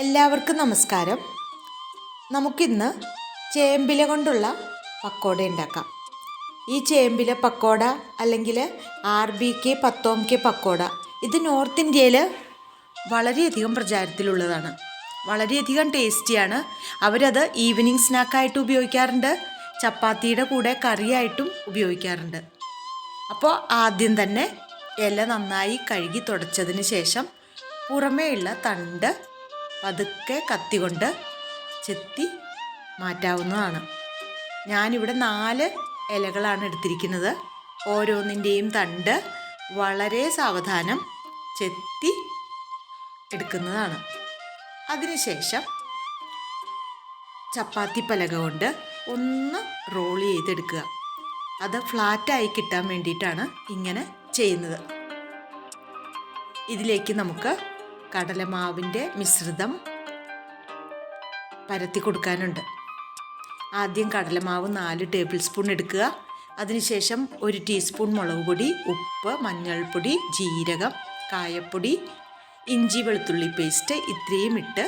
എല്ലാവർക്കും നമസ്കാരം. നമുക്കിന്ന് ചേമ്പില കൊണ്ടുള്ള പക്കോട ഉണ്ടാക്കാം. ഈ ചേമ്പില പക്കോട അല്ലെങ്കിൽ ആർ ബി കെ പത്തോം കെ പക്കോട ഇത് നോർത്ത് ഇന്ത്യയിൽ വളരെയധികം പ്രചാരത്തിലുള്ളതാണ്. വളരെയധികം ടേസ്റ്റിയാണ്. അവരത് ഈവനിങ് സ്നാക്കായിട്ട് ഉപയോഗിക്കാറുണ്ട്. ചപ്പാത്തിയുടെ കൂടെ കറിയായിട്ടും ഉപയോഗിക്കാറുണ്ട്. അപ്പോൾ ആദ്യം തന്നെ ഇല നന്നായി കഴുകി തുടച്ചതിന് ശേഷം പുറമേയുള്ള തണ്ട് പതുക്കെ കത്തി കൊണ്ട് ചെത്തി മാറ്റാവുന്നതാണ്. ഞാനിവിടെ നാല് ഇലകളാണ് എടുത്തിരിക്കുന്നത്. ഓരോന്നിന്റെയും തണ്ട് വളരെ സാവധാനം ചെത്തി എടുക്കുന്നതാണ്. അതിനുശേഷം ചപ്പാത്തി പലക കൊണ്ട് ഒന്ന് റോൾ ചെയ്തെടുക്കുക. അത് ഫ്ലാറ്റായി കിട്ടാൻ വേണ്ടിയിട്ടാണ് ഇങ്ങനെ ചെയ്യുന്നത്. ഇതിലേക്ക് നമുക്ക് കടലമാവിന്റെ മിശ്രിതം പരത്തി കൊടുക്കാനുണ്ട്. ആദ്യം കടലമാവ് നാല് ടേബിൾ സ്പൂൺ എടുക്കുക. അതിനുശേഷം ഒരു ടീസ്പൂൺ മുളക് പൊടി ഉപ്പ് മഞ്ഞൾപ്പൊടി ജീരകം കായപ്പൊടി ഇഞ്ചി വെളുത്തുള്ളി പേസ്റ്റ് ഇത്രയും ഇട്ട്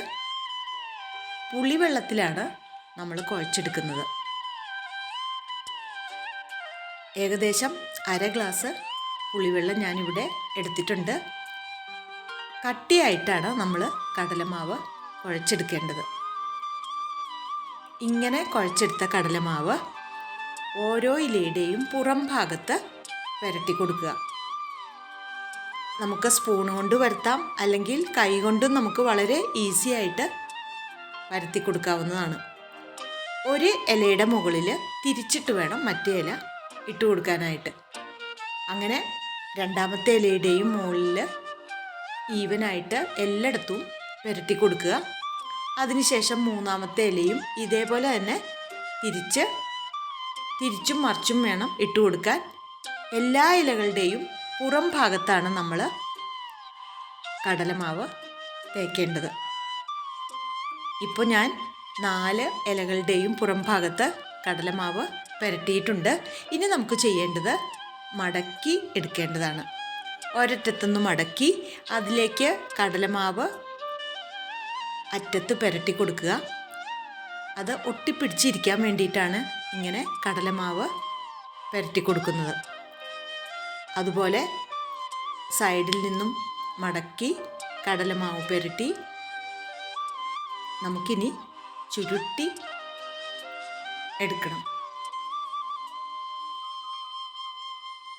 പുളിവെള്ളത്തിലാണ് നമ്മൾ കുഴച്ചെടുക്കുന്നത്. ഏകദേശം അര ഗ്ലാസ് പുളിവെള്ളം ഞാനിവിടെ എടുത്തിട്ടുണ്ട്. കട്ടിയായിട്ടാണ് നമ്മൾ കടലമാവ് കുഴച്ചെടുക്കേണ്ടത്. ഇങ്ങനെ കുഴച്ചെടുത്ത കടലമാവ് ഓരോ ഇലയുടെയും പുറം ഭാഗത്ത് പുരട്ടി കൊടുക്കുക. നമുക്ക് സ്പൂൺ കൊണ്ട് വരുത്താം അല്ലെങ്കിൽ കൈ കൊണ്ടും നമുക്ക് വളരെ ഈസി ആയിട്ട് പരത്തി കൊടുക്കാവുന്നതാണ്. ഒരു ഇലയുടെ മുകളിൽ തിരിച്ചിട്ട് വേണം മറ്റേ ഇല ഇട്ട് കൊടുക്കാനായിട്ട്. അങ്ങനെ രണ്ടാമത്തെ ഇലയുടെയും മുകളിൽ ഈവനായിട്ട് എല്ലായിടത്തും പുരട്ടി കൊടുക്കുക. അതിനുശേഷം മൂന്നാമത്തെ ഇലയും ഇതേപോലെ തന്നെ തിരിച്ച് തിരിച്ചും മറിച്ചും വേണം ഇട്ട് കൊടുക്കാൻ. എല്ലാ ഇലകളുടെയും പുറം ഭാഗത്താണ് നമ്മൾ കടലമാവ് തേക്കേണ്ടത്. ഇപ്പോൾ ഞാൻ നാല് ഇലകളുടെയും പുറം ഭാഗത്ത് കടലമാവ് പുരട്ടിയിട്ടുണ്ട്. ഇനി നമുക്ക് ചെയ്യേണ്ടത് മടക്കി എടുക്കേണ്ടതാണ്. ഒരറ്റത്തുനിന്ന് മടക്കി അതിലേക്ക് കടലമാവ് അറ്റത്ത് പുരട്ടി കൊടുക്കുക. അത് ഒട്ടിപ്പിടിച്ചിരിക്കാൻ വേണ്ടിയിട്ടാണ് ഇങ്ങനെ കടലമാവ് പുരട്ടി കൊടുക്കുന്നത്. അതുപോലെ സൈഡിൽ നിന്നും മടക്കി കടലമാവ് പുരട്ടി നമുക്കിനി ചുരുട്ടി എടുക്കണം.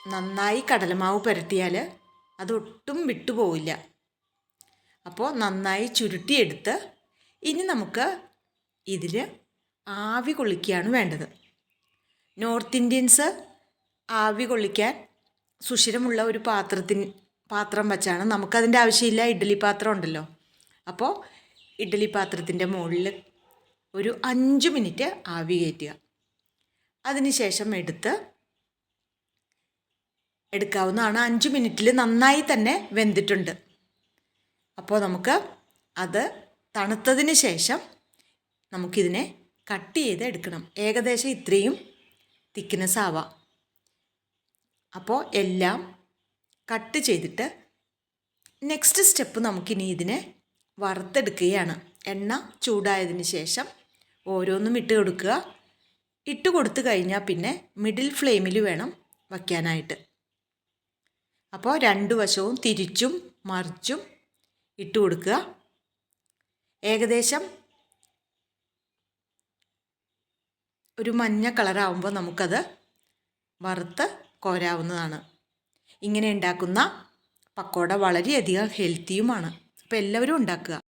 നന്നായി കടലമാവ് പുരട്ടിയാൽ അതൊട്ടും വിട്ടുപോവില്ല. അപ്പോൾ നന്നായി ചുരുട്ടിയെടുത്ത് ഇനി നമുക്ക് ഇതിൽ ആവി കൊള്ളിക്കുകയാണ് വേണ്ടത്. നോർത്ത് ഇന്ത്യൻസ് ആവി കൊള്ളിക്കാൻ സുഷിരമുള്ള ഒരു പാത്രത്തിന് പാത്രം വച്ചാണ്. നമുക്കതിന്റെ ആവശ്യമില്ല ഇഡ്ഡലി പാത്രം ഉണ്ടല്ലോ. അപ്പോൾ ഇഡ്ഡലി പാത്രത്തിന്റെ മുകളിൽ ഒരു അഞ്ച് മിനിറ്റ് ആവി കയറ്റുക. അതിനുശേഷം എടുത്ത് എടുക്കാവുന്നതാണ്. അഞ്ച് മിനിറ്റിൽ നന്നായി തന്നെ വെന്തിട്ടുണ്ട്. അപ്പോൾ നമുക്ക് അത് തണുത്തതിന് ശേഷം നമുക്കിതിനെ കട്ട് ചെയ്ത് എടുക്കണം. ഏകദേശം ഇത്രയും തിക്നെസ് ആവാം. അപ്പോൾ എല്ലാം കട്ട് ചെയ്തിട്ട് നെക്സ്റ്റ് സ്റ്റെപ്പ് നമുക്കിനി ഇതിനെ വറുത്തെടുക്കുകയാണ്. എണ്ണ ചൂടായതിന് ശേഷം ഓരോന്നും ഇട്ട് കൊടുക്കുക. ഇട്ട് കൊടുത്തു കഴിഞ്ഞാൽ പിന്നെ മിഡിൽ ഫ്ലെയിമിൽ വേണം വയ്ക്കാനായിട്ട്. അപ്പോൾ രണ്ട് വശവും തിരിച്ചും മറിച്ചും ഇട്ട് കൊടുക്കുക. ഏകദേശം ഒരു മഞ്ഞ കളറാവുമ്പോൾ നമുക്കത് വറുത്ത് കോരാവുന്നതാണ്. ഇങ്ങനെ ഉണ്ടാക്കുന്ന പക്കോട വളരെയധികം ഹെൽത്തിയുമാണ് അപ്പോൾ എല്ലാവരും ഉണ്ടാക്കുക.